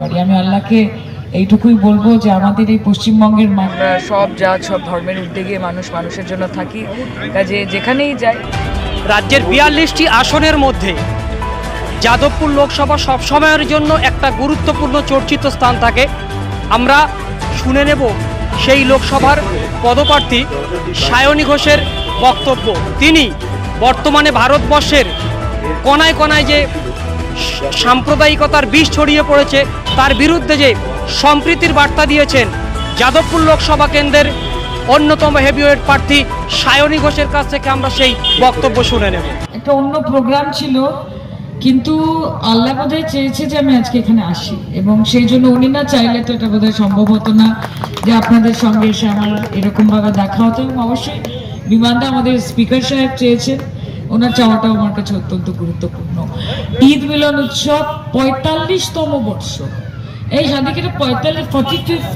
আমি আল্লাহকে এইটুকুই বলব যে আমাদের এই পশ্চিমবঙ্গের আমরা সব জাত সব ধর্মের উদ্যোগে মানুষ মানুষের জন্য থাকি। কাজে যেখানেই যাই। রাজ্যের বিয়াল্লিশটি আসনের মধ্যে যাদবপুর লোকসভা সবসময়ের জন্য একটা গুরুত্বপূর্ণ চর্চিত স্থান থাকে। আমরা শুনে নেব সেই লোকসভার পদপ্রার্থী সায়নী ঘোষের বক্তব্য। তিনি বর্তমানে ভারতবর্ষের কণায় কণায় যে সাম্প্রদায়িকতার বিষ ছড়িয়ে পড়েছে। তার বিরুদ্ধে যে সম্প্রীতির বার্তা দিয়েছেন যাদবপুর লোকসভা কেন্দ্রের অন্যতম হেভিওয়েট প্রার্থী সায়নী ঘোষের কাছ থেকে আমরা সেই বক্তব্য শুনে নেব। একটা অন্য প্রোগ্রাম ছিল, কিন্তু আল্লাহ বোধহয় চেয়েছে যে আমি আজকে এখানে আসি এবং সেই জন্য উনি না চাইলে তো এটা বোধহয় সম্ভব হতো না যে আপনাদের সঙ্গে এসে আমার এরকমভাবে দেখা হতো এবং অবশ্যই বিমানটা আমাদের স্পিকার সাহেব চেয়েছেন। ওনার চাওয়াটাও আমার কাছে অত্যন্ত গুরুত্বপূর্ণ। ঈদ মিলন উৎসব পঁয়তাল্লিশতম বর্ষ। এই শান্তিকে পঁয়তাল্লিশ forty fifth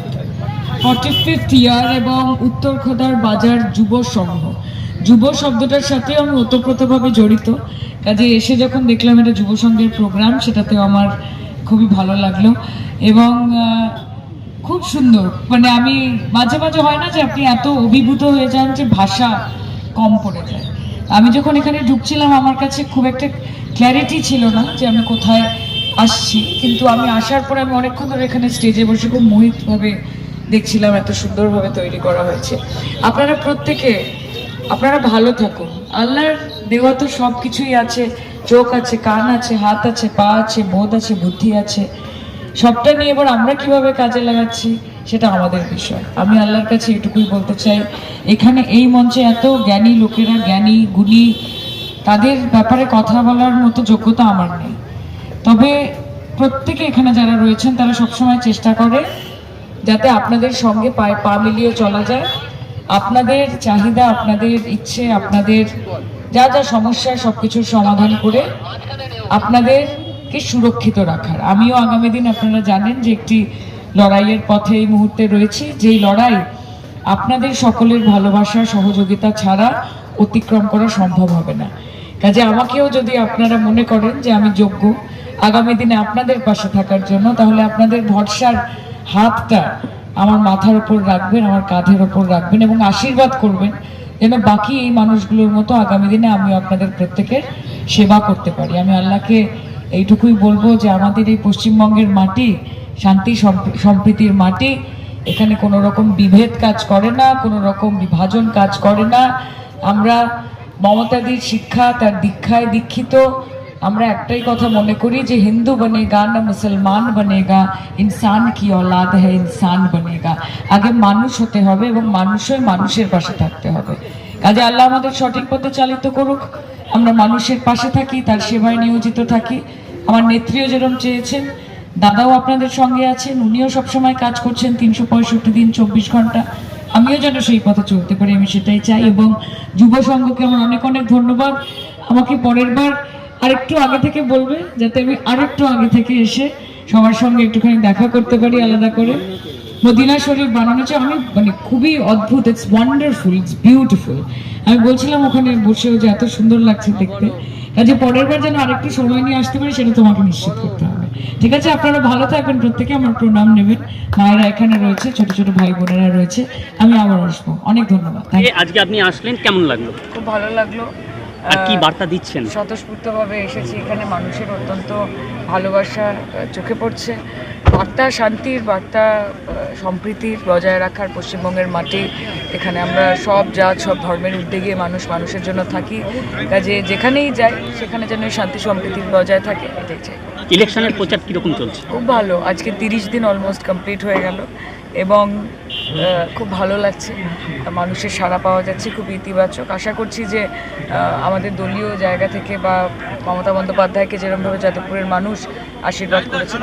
forty fifth year এবং উত্তর খোদার বাজার যুব সংঘ যুব শব্দটার সাথে আমি ওতপ্রোতভাবে জড়িত। কাজে এসে যখন দেখলাম এটা যুব সংঘের প্রোগ্রাম সেটাতেও আমার খুবই ভালো লাগল। এবং খুব সুন্দর। মানে আমি মাঝে মাঝে হয় না যে আপনি এত অভিভূত হয়ে যান যে ভাষা কম পড়ে যায়। আমি যখন এখানে ঢুকছিলাম, আমার কাছে খুব একটা ক্ল্যারিটি ছিল না যে আমি কোথায় আসছি। কিন্তু আমি আসার পরে আমি অনেকক্ষণ ধরে এখানে স্টেজে বসে খুব মোহিতভাবে দেখছিলাম এত সুন্দরভাবে তৈরি করা হয়েছে। আপনারা প্রত্যেকে, আপনারা ভালো থাকুন। আল্লাহর দেওয়া তো সব কিছুই আছে। চোখ আছে, কান আছে, হাত আছে, পা আছে, বোধ আছে, বুদ্ধি আছে। সবটা নিয়ে এবার আমরা কীভাবে কাজে লাগাচ্ছি? সেটা আমাদের বিষয়। আমি আল্লাহর কাছে এটুকুই বলতে চাই, এখানে এই মঞ্চে এত জ্ঞানী লোকেরা, জ্ঞানী গুণী, তাদের ব্যাপারে কথা বলার মতো যোগ্যতা আমার নেই। তবে প্রত্যেকে এখানে যারা রয়েছেন, তারা সবসময় চেষ্টা করে যাতে আপনাদের সঙ্গে পায়ে পা মিলিয়ে চলা যায়। আপনাদের চাহিদা, আপনাদের ইচ্ছে, আপনাদের যা যা সমস্যা, সবকিছুর সমাধান করে আপনাদেরকে সুরক্ষিত রাখার। আমিও আগামী দিন আপনারা জানেন যে একটি লড়াইয়ের পথে এই মুহূর্তে রয়েছি। যেই লড়াই আপনাদের সকলের ভালোবাসা, সহযোগিতা ছাড়া অতিক্রম করা সম্ভব হবে না। কাজে আমাকেও যদি আপনারা মনে করেন যে আমি যোগ্য, আগামী দিনে আপনাদের পাশে থাকার জন্য, তাহলে আপনাদের ভরসার হাতটা আমার মাথার উপর রাখবেন, আমার কাঁধের ওপর রাখবেন এবং আশীর্বাদ করবেন যেন বাকি এই মানুষগুলোর মতো আগামী দিনে আমি আপনাদের প্রত্যেকের সেবা করতে পারি। আমি আল্লাহকে এইটুকুই বলব যে আমাদের এই পশ্চিমবঙ্গের মাটি শান্তি সম্প্রীতির মাটি। এখানে কোনো রকম বিভেদ কাজ করে না কোনো রকম বিভাজন কাজ করে না। আমরা মমতাদির শিক্ষা, তার দীক্ষায় দীক্ষিত। আমরা একটাই কথা মনে করি যে হিন্দু বনেগা না মুসলমান বনেগা। ইনসান কি অলাদ হ্যাঁ ইনসান বনেগা। আগে মানুষ হতে হবে এবং মানুষই মানুষের পাশে থাকতে হবে। কাজে আল্লাহ আমাদের সঠিক পথে চালিত করুক। আমরা মানুষের পাশে থাকি, তার সেবায় নিয়োজিত থাকি। আমার নেত্রীও যেরকম চেয়েছেন দাদাও আপনাদের সঙ্গে আছেন, উনিও সবসময় কাজ করছেন তিনশো পঁয়ষট্টি দিন, চব্বিশ ঘণ্টা। আমিও যেন সেই পথে চলতে পারি, আমি সেটাই চাই। এবং যুব সংঘকে আমার অনেক অনেক ধন্যবাদ। আমাকে পরের বার আরেকটু আগে থেকে বলবে, যাতে আমি আরেকটু আগে থেকে এসে সবার সঙ্গে একটুখানি দেখা করতে পারি আলাদা করে। মদিনা শরীফ বানানো হচ্ছে আমি মানে খুবই অদ্ভুত ইটস ওয়ান্ডারফুল ইটস বিউটিফুল আমি বলছিলাম ওখানে বসেও যে এত সুন্দর লাগছে দেখতে। কাজে পরের বার যেন আরেকটু সময় নিয়ে আসতে পারি, সেটা তোমাকে নিশ্চিত করতে হবে। ঠিক আছে আপনারা ভালো থাকবেন প্রত্যেকে আমার প্রণাম নেবেন। মায়েরা এখানে রয়েছে ছোট ছোট ভাই বোনেরা রয়েছে। আমি আবার আসব। অনেক ধন্যবাদ। আজকে আপনি আসলেন কেমন লাগল? খুব ভালো লাগল। আর কি বার্তা দিচ্ছেন? স্বতঃস্ফূর্তভাবে এসেছি এখানে মানুষের অত্যন্ত ভালোবাসা চোখে পড়ছে। বার্তা শান্তির বার্তা সম্প্রীতির বজায় রাখার পশ্চিমবঙ্গের মাটি। এখানে আমরা সব জাত সব ধর্মের উদ্যোগে মানুষ মানুষের জন্য থাকি। কাজে যেখানেই যাই সেখানে যেন শান্তি সম্প্রীতি বজায় থাকে এটাই চাই। ইলেকশনের প্রচার কীরকম চলছে? খুব ভালো। আজকে তিরিশ দিন অলমোস্ট কমপ্লিট হয়ে গেল। এবং খুব ভালো লাগছে। মানুষের সাড়া পাওয়া যাচ্ছে, খুব ইতিবাচক। আশা করছি যে আমাদের দলীয় জায়গা থেকে বা মমতা বন্দ্যোপাধ্যায়কে যেরকমভাবে যাদবপুরের মানুষ আশীর্বাদ করেছেন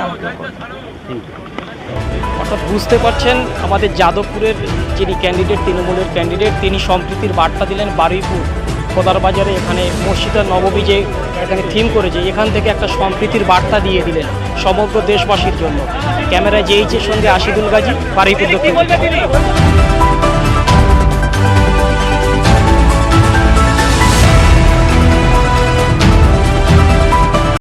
you. অর্থাৎ বুঝতে পারছেন, আমাদের যাদবপুরের যিনি ক্যান্ডিডেট তৃণমূলের ক্যান্ডিডেট তিনি সম্প্রীতির বার্তা দিলেন বারুইপুর। বাজারে এখানে মসজিদার নবমী যে এখানে থিম করেছে, এখান থেকে একটা সম্প্রীতির বার্তা দিয়ে দিলেন সমগ্র দেশবাসীর জন্য। ক্যামেরায় জেইচের সঙ্গে আশিদুল গাজী পারিপুর দক্ষিণ।